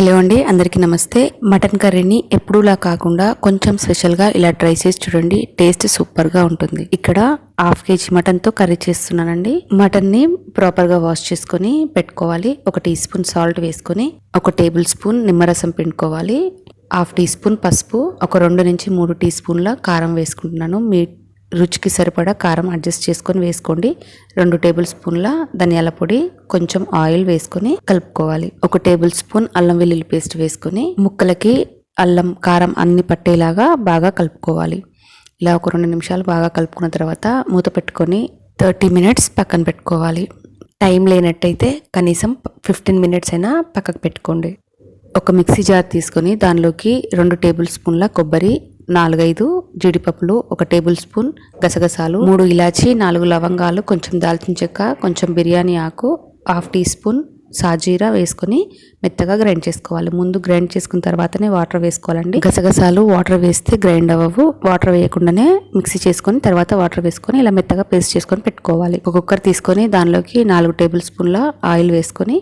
Hello అండి అందరికీ నమస్తే. మటన్ కర్రీని ఎప్పుడూలా కాకుండా కొంచెం స్పెషల్గా ఇలా ట్రై చేసి చూడండి టేస్ట్ సూపర్గా ఉంటుంది. ఇక్కడ హాఫ్ కేజీ మటన్తో కర్రీ చేస్తున్నానండి. మటన్ని ప్రాపర్గా వాష్ చేసుకొని పెట్టుకోవాలి. ఒక టీ స్పూన్ సాల్ట్ వేసుకొని ఒక టేబుల్ స్పూన్ నిమ్మరసం పిండుకోవాలి. హాఫ్ టీ స్పూన్ పసుపు ఒక రెండు నుంచి మూడు టీ స్పూన్ల కారం వేసుకుంటున్నాను. మీ రుచికి సరిపడా కారం అడ్జస్ట్ చేసుకొని వేసుకోండి. రెండు టేబుల్ స్పూన్ల ధనియాల పొడి కొంచెం ఆయిల్ వేసుకొని కలుపుకోవాలి. ఒక టేబుల్ స్పూన్ అల్లం వెల్లుల్లి పేస్ట్ వేసుకొని ముక్కలకి అల్లం కారం అన్ని పట్టేలాగా బాగా కలుపుకోవాలి. ఇలా ఒక రెండు నిమిషాలు బాగా కలుపుకున్న తర్వాత మూత పెట్టుకొని థర్టీ మినిట్స్ పక్కన పెట్టుకోవాలి. టైం లేనట్టయితే కనీసం ఫిఫ్టీన్ మినిట్స్ అయినా పక్కకు పెట్టుకోండి. ఒక మిక్సీ జార్ తీసుకొని దానిలోకి రెండు టేబుల్ స్పూన్ల కొబ్బరి నాలుగైదు జీడిపప్పులు ఒక టేబుల్ స్పూన్ గసగసాలు మూడు ఇలాచి నాలుగు లవంగాలు కొంచెం దాల్చిన చెక్క కొంచెం బిర్యానీ ఆకు హాఫ్ టీ స్పూన్ సాజీరా వేసుకొని మెత్తగా గ్రైండ్ చేసుకోవాలి. ముందు గ్రైండ్ చేసుకున్న తర్వాతనే వాటర్ వేసుకోవాలండి. గసగసాలు వాటర్ వేస్తే గ్రైండ్ అవ్వవు. వాటర్ వేయకుండానే మిక్సీ చేసుకొని తర్వాత వాటర్ వేసుకొని ఇలా మెత్తగా పేస్ట్ చేసుకొని పెట్టుకోవాలి. ఒక కుక్కర్ తీసుకొని దానిలోకి నాలుగు టేబుల్ స్పూన్ల ఆయిల్ వేసుకొని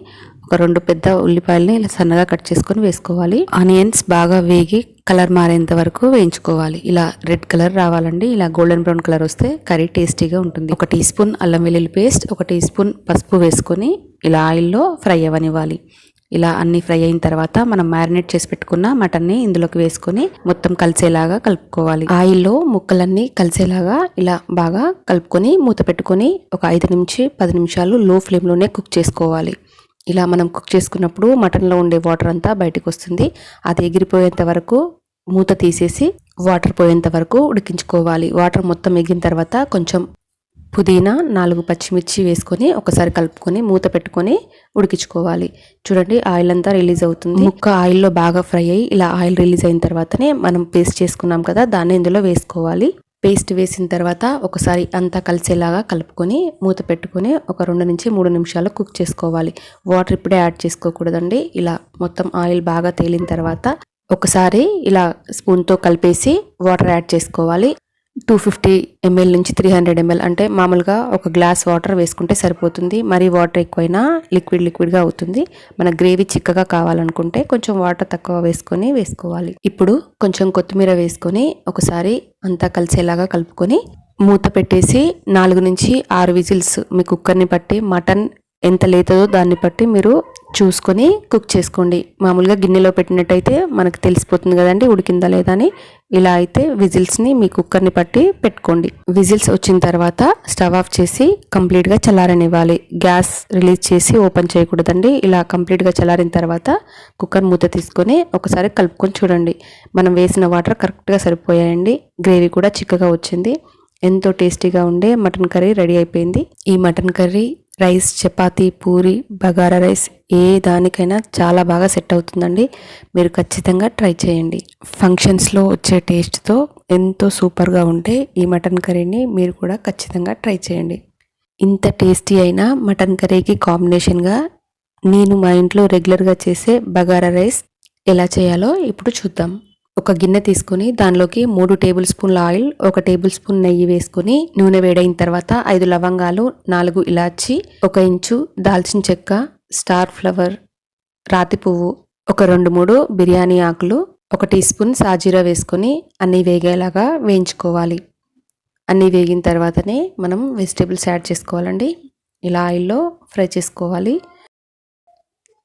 ఒక రెండు పెద్ద ఉల్లిపాయలని ఇలా సన్నగా కట్ చేసుకొని వేసుకోవాలి. ఆనియన్స్ బాగా వేగి కలర్ మారేంత వరకు వేయించుకోవాలి. ఇలా రెడ్ కలర్ రావాలండి. ఇలా గోల్డెన్ బ్రౌన్ కలర్ వస్తే కర్రీ టేస్టీగా ఉంటుంది. ఒక టీ స్పూన్ అల్లం వెల్లుల్లి పేస్ట్ ఒక టీ స్పూన్ పసుపు వేసుకొని ఇలా ఆయిల్లో ఫ్రై అవ్వనివ్వాలి. ఇలా అన్ని ఫ్రై అయిన తర్వాత మనం మ్యారినేట్ చేసి పెట్టుకున్న మటన్ని ఇందులోకి వేసుకొని మొత్తం కలిసేలాగా కలుపుకోవాలి. ఆయిల్లో ముక్కలన్నీ కలిసేలాగా ఇలా బాగా కలుపుకొని మూత పెట్టుకొని ఒక ఐదు నుంచి పది నిమిషాలు లో ఫ్లేమ్లోనే కుక్ చేసుకోవాలి. ఇలా మనం కుక్ చేసుకున్నప్పుడు మటన్లో ఉండే వాటర్ అంతా బయటకు వస్తుంది అది ఎగిరిపోయేంత వరకు మూత తీసేసి వాటర్ పోయేంత వరకు ఉడికించుకోవాలి. వాటర్ మొత్తం ఎగిన తర్వాత కొంచెం పుదీనా నాలుగు పచ్చిమిర్చి వేసుకొని ఒకసారి కలుపుకొని మూత పెట్టుకొని ఉడికించుకోవాలి. చూడండి ఆయిల్ అంతా రిలీజ్ అవుతుంది. ముక్క ఆయిల్లో బాగా ఫ్రై అయ్యి ఇలా ఆయిల్ రిలీజ్ అయిన తర్వాతనే మనం పేస్ట్ చేసుకున్నాం కదా దాన్ని ఇందులో వేసుకోవాలి. పేస్ట్ వేసిన తర్వాత ఒకసారి అంతా కలిసేలాగా కలుపుకొని మూత పెట్టుకొని ఒక రెండు నుంచి మూడు నిమిషాలు కుక్ చేసుకోవాలి. వాటర్ ఇప్పుడే యాడ్ చేసుకోకూడదండి. ఇలా మొత్తం ఆయిల్ బాగా తేలిన తర్వాత ఒకసారి ఇలా స్పూన్తో కలిపేసి వాటర్ యాడ్ చేసుకోవాలి. టూ ఫిఫ్టీ ఎంఎల్ నుంచి త్రీ హండ్రెడ్ ఎంఎల్ అంటే మామూలుగా ఒక గ్లాస్ వాటర్ వేసుకుంటే సరిపోతుంది. మరి వాటర్ ఎక్కువైనా లిక్విడ్ లిక్విడ్గా అవుతుంది. మన గ్రేవీ చిక్కగా కావాలనుకుంటే కొంచెం వాటర్ తక్కువ వేసుకొని వేసుకోవాలి. ఇప్పుడు కొంచెం కొత్తిమీర వేసుకొని ఒకసారి అంతా కలిసేలాగా కలుపుకొని మూత పెట్టేసి నాలుగు నుంచి ఆరు విజిల్స్ మీ కుక్కర్ని బట్టి మటన్ ఎంత లేతదో దాన్ని బట్టి మీరు చూసుకొని కుక్ చేసుకోండి. మామూలుగా గిన్నెలో పెట్టినట్టయితే మనకు తెలిసిపోతుంది కదండి ఉడికిందా లేదా అని. ఇలా అయితే విజిల్స్ని మీ కుక్కర్ని పట్టి పెట్టుకోండి. విజిల్స్ వచ్చిన తర్వాత స్టవ్ ఆఫ్ చేసి కంప్లీట్గా చల్లారనివ్వాలి. గ్యాస్ రిలీజ్ చేసి ఓపెన్ చేయకూడదండి. ఇలా కంప్లీట్గా చల్లారిన తర్వాత కుక్కర్ మూత తీసుకొని ఒకసారి కలుపుకొని చూడండి. మనం వేసిన వాటర్ కరెక్ట్గా సరిపోయాయండి. గ్రేవీ కూడా చిక్కగా వచ్చింది. ఎంతో టేస్టీగా ఉండే మటన్ కర్రీ రెడీ అయిపోయింది. ఈ mutton curry rice chapati puri bagara rice ఏ దానికైనా చాలా బాగా సెట్ అవుతుందండి. మీరు ఖచ్చితంగా ట్రై చేయండి. ఫంక్షన్స్లో వచ్చే టేస్ట్తో ఎంతో సూపర్గా ఉంటే ఈ మటన్ కర్రీని మీరు కూడా ఖచ్చితంగా ట్రై చేయండి. ఇంత టేస్టీ అయిన మటన్ కర్రీకి కాంబినేషన్గా నేను మా ఇంట్లో రెగ్యులర్గా చేసే బగారా రైస్ ఎలా చేయాలో ఇప్పుడు చూద్దాం. ఒక గిన్నె తీసుకొని దానిలోకి మూడు టేబుల్ స్పూన్ల ఆయిల్ ఒక టేబుల్ స్పూన్ నెయ్యి వేసుకుని నూనె వేడైన తర్వాత ఐదు లవంగాలు నాలుగు ఇలాచి ఒక ఇంచు దాల్చిన చెక్క స్టార్ ఫ్లవర్ రాతి పువ్వు ఒక రెండు మూడు బిర్యానీ ఆకులు ఒక టీ స్పూన్ సాజీరా వేసుకొని అన్నీ వేగేలాగా వేయించుకోవాలి. అన్నీ వేగిన తర్వాతనే మనం వెజిటేబుల్స్ యాడ్ చేసుకోవాలండి. ఇలా ఆయిల్లో ఫ్రై చేసుకోవాలి.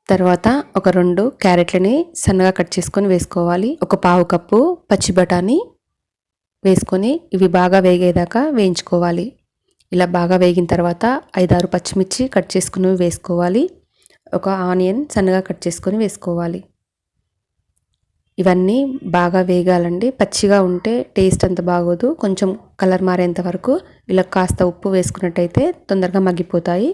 తర్వాత ఒక రెండు క్యారెట్లని సన్నగా కట్ చేసుకొని వేసుకోవాలి. ఒక పావు కప్పు పచ్చి బఠానీ వేసుకొని ఇవి బాగా వేగేదాకా వేయించుకోవాలి. ఇలా బాగా వేగిన తర్వాత ఐదారు పచ్చిమిర్చి కట్ చేసుకుని వేసుకోవాలి. ఒక ఆనియన్ సన్నగా కట్ చేసుకొని వేసుకోవాలి. ఇవన్నీ బాగా వేగాలండి. పచ్చిగా ఉంటే టేస్ట్ అంత బాగోదు. కొంచెం కలర్ మారేంత వరకు ఇలా కాస్త ఉప్పు వేసుకున్నట్టయితే తొందరగా మగ్గిపోతాయి.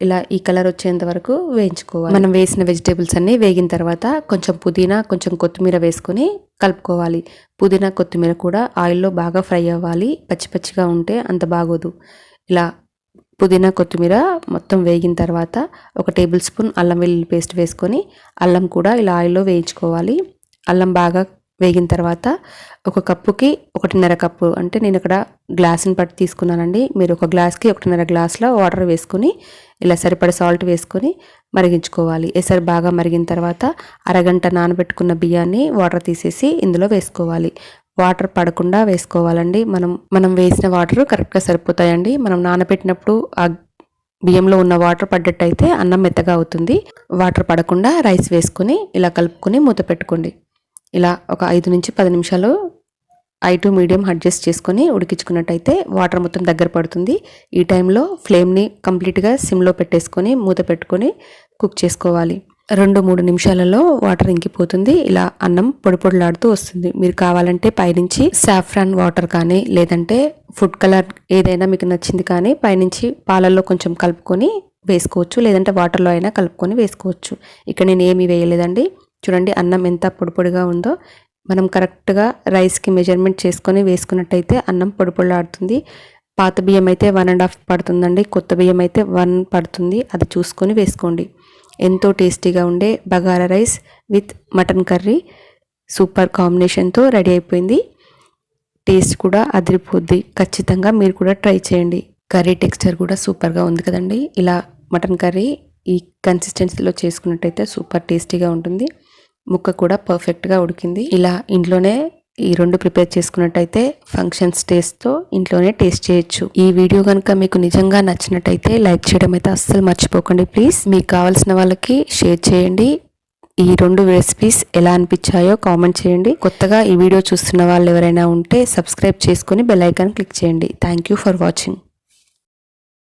ఇలా ఈ కలర్ వచ్చేంత వరకు వేయించుకోవాలి. మనం వేసిన వెజిటేబుల్స్ అన్నీ వేగిన తర్వాత కొంచెం పుదీనా కొంచెం కొత్తిమీర వేసుకొని కలుపుకోవాలి. పుదీనా కొత్తిమీర కూడా ఆయిల్లో బాగా ఫ్రై అవ్వాలి. పచ్చి పచ్చిగా ఉంటే అంత బాగోదు. ఇలా పుదీనా కొత్తిమీర మొత్తం వేగిన తర్వాత ఒక టేబుల్ స్పూన్ అల్లం వెల్లుల్లి పేస్ట్ వేసుకొని అల్లం కూడా ఇలా ఆయిల్లో వేయించుకోవాలి. అల్లం బాగా వేగిన తర్వాత ఒక కప్పుకి ఒకటిన్నర కప్పు అంటే నేను ఇక్కడ గ్లాస్ని పట్టి తీసుకున్నానండి. మీరు ఒక గ్లాస్కి ఒకటిన్నర గ్లాస్లో వాటర్ వేసుకుని ఇలా సరిపడ సాల్ట్ వేసుకొని మరిగించుకోవాలి. ఎసరు బాగా మరిగిన తర్వాత అరగంట నానబెట్టుకున్న బియ్యాన్ని వాటర్ తీసేసి ఇందులో వేసుకోవాలి. వాటర్ పడకుండా వేసుకోవాలండి. మనం మనం వేసిన వాటర్ కరెక్ట్గా సరిపోతాయండి. మనం నానబెట్టినప్పుడు ఆ బియ్యంలో ఉన్న వాటర్ పడ్డట్టయితే అన్నం మెత్తగా అవుతుంది. వాటర్ పడకుండా రైస్ వేసుకొని ఇలా కలుపుకొని మూత పెట్టుకోండి. ఇలా ఒక ఐదు నుంచి పది నిమిషాలు ఐ టు మీడియం అడ్జస్ట్ చేసుకొని ఉడికించుకున్నట్టయితే వాటర్ మొత్తం దగ్గర పడుతుంది. ఈ టైంలో ఫ్లేమ్ని కంప్లీట్గా సిమ్లో పెట్టేసుకొని మూత పెట్టుకొని కుక్ చేసుకోవాలి. రెండు మూడు నిమిషాలలో వాటర్ ఇంకిపోతుంది. ఇలా అన్నం పొడి పొడిలాడుతూ వస్తుంది. మీరు కావాలంటే పైనుంచి సాఫ్రాన్ వాటర్ కానీ లేదంటే ఫుడ్ కలర్ ఏదైనా మీకు నచ్చింది కానీ పైనుంచి పాలల్లో కొంచెం కలుపుకొని వేసుకోవచ్చు. లేదంటే వాటర్లో అయినా కలుపుకొని వేసుకోవచ్చు. ఇక్కడ నేను ఏమీ వేయలేదండి. చూడండి అన్నం ఎంత పొడిపొడిగా ఉందో. మనం కరెక్ట్గా రైస్కి మెజర్మెంట్ చేసుకొని వేసుకున్నట్టయితే అన్నం పొడిపొడలాడుతుంది పాత బియ్యం అయితే వన్ అండ్ హాఫ్ పడుతుందండి. కొత్త బియ్యం అయితే వన్ పడుతుంది. అది చూసుకొని వేసుకోండి. ఎంతో టేస్టీగా ఉండే bagara rice with mutton curry. Super కాంబినేషన్తో రెడీ అయిపోయింది. టేస్ట్ కూడా అదిరిపోద్ది. ఖచ్చితంగా మీరు కూడా ట్రై చేయండి. కర్రీ టెక్స్చర్ కూడా సూపర్గా ఉంది కదండి. ఇలా మటన్ కర్రీ ఈ కన్సిస్టెన్సీలో చేసుకున్నట్టయితే సూపర్ టేస్టీగా ఉంటుంది. ముక్క కూడా పర్ఫెక్ట్గా ఉడికింది. ఇలా ఇంట్లోనే ఈ రెండు ప్రిపేర్ చేసుకున్నట్టయితే ఫంక్షన్స్ టేస్ట్తో ఇంట్లోనే టేస్ట్ చేయొచ్చు. ఈ వీడియో కనుక మీకు నిజంగా నచ్చినట్టయితే లైక్ చేయడం అయితే అస్సలు మర్చిపోకండి. ప్లీజ్ మీకు కావాల్సిన వాళ్ళకి షేర్ చేయండి. ఈ రెండు రెసిపీస్ ఎలా అనిపించాయో కామెంట్ చేయండి. కొత్తగా ఈ వీడియో చూస్తున్న వాళ్ళు ఎవరైనా ఉంటే సబ్స్క్రైబ్ చేసుకొని బెల్ ఐకాన్ క్లిక్ చేయండి. Thank you for watching